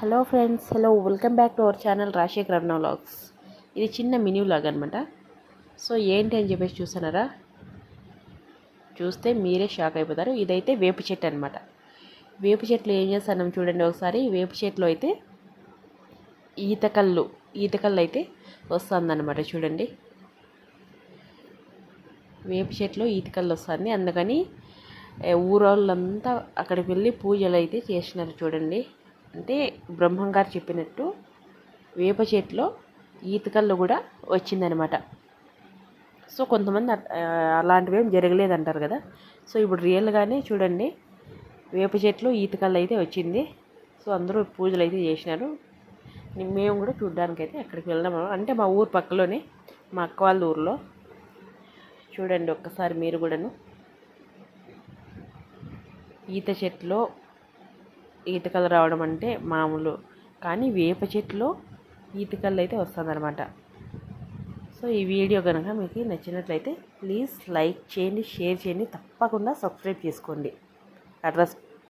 Hello friends hello welcome back to our channel Rajasekhar Ramana vlogs. ఇది చిన్న mini vlog అనమాట so ఏంటి అని చెప్పేసి చూస్తున్నారా? చూస్తే మీరే షాక్ అయిపోతారు. ఇదైతే వేప చెట్టు అనమాట వేప చెట్లు ఏం చేస్తున్నాం చూడండి ఒకసారి. వేప చెట్లు అయితే ఈతకల్లు ఈతకళ్ళు అయితే వస్తుందన్నమాట చూడండి. వేప చెట్లు ఈతకళ్ళు వస్తుంది. అందుకని ఊరోళ్ళంతా అక్కడికి వెళ్ళి పూజలు అయితే చేసినారు చూడండి. అంటే బ్రహ్మం గారు చెప్పినట్టు వేప చేతిలో ఈతకల్లు కూడా వచ్చిందనమాట. సో కొంతమంది అలాంటివి ఏం జరగలేదంటారు కదా. సో ఇప్పుడు రియల్గానే చూడండి వేప చెట్లు ఈతకల్లు అయితే వచ్చింది. సో అందరూ పూజలు అయితే చేసినారు. మేము కూడా చూడ్డానికి అయితే అక్కడికి వెళ్దాం. అంటే మా ఊరు పక్కలోనే మా అక్క వాళ్ళ ఊర్లో. చూడండి ఒక్కసారి మీరు కూడాను. ఈత చెట్లో ఈతకలు రావడం అంటే మామూలు. కానీ వేప చెట్లో ఈతకలు అయితే వస్తుందన్నమాట. సో ఈ వీడియో కనుక మీకు నచ్చినట్లయితే ప్లీజ్ లైక్ చేయండి షేర్ చేయండి తప్పకుండా సబ్స్క్రైబ్ చేసుకోండి. అడ్రస్